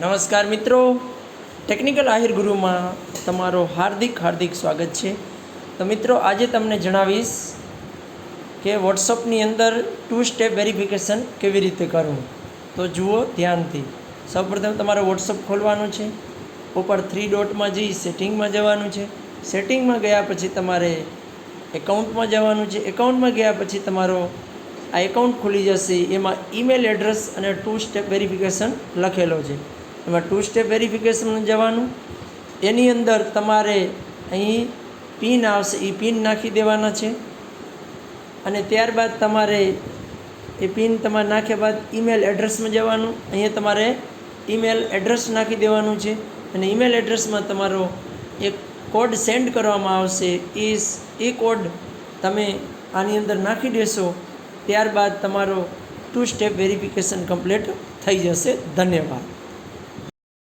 નમસ્કાર મિત્રો. ટેકનિકલ આહિર ગુરુમાં તમારો હાર્દિક હાર્દિક સ્વાગત છે. તો મિત્રો, આજે તમને જણાવીશ કે વોટ્સઅપની અંદર ટુ સ્ટેપ વેરિફિકેશન કેવી રીતે કરવું? તો જુઓ ધ્યાનથી. સૌપ્રથમ તમારે વોટ્સઅપ ખોલવાનું છે. ઉપર થ્રી ડોટમાં જઈ સેટિંગમાં જવાનું છે. સેટિંગમાં ગયા પછી તમારે એકાઉન્ટમાં જવાનું છે. એકાઉન્ટમાં ગયા પછી તમારો આ એકાઉન્ટ ખુલી જશે. એમાં ઈમેલ એડ્રેસ અને ટુ સ્ટેપ વેરિફિકેશન લખેલો છે. એમાં ટુ સ્ટેપ વેરિફિકેશન જવાનું. એની અંદર તમારે અહીં પિન આવશે એ પિન નાખી દેવાના છે. અને ત્યારબાદ તમારે એ પિન તમારે નાખ્યા બાદ ઈમેલ એડ્રેસમાં જવાનું. અહીંયા તમારે ઈમેલ એડ્રેસ નાખી દેવાનું છે. અને ઈમેલ એડ્રેસમાં તમારો એક કોડ સેન્ડ કરવામાં આવશે. એ એ કોડ તમે આની અંદર નાખી દેશો. ત્યારબાદ તમારો ટુ સ્ટેપ વેરિફિકેશન કમ્પ્લીટ થઈ જશે. ધન્યવાદ.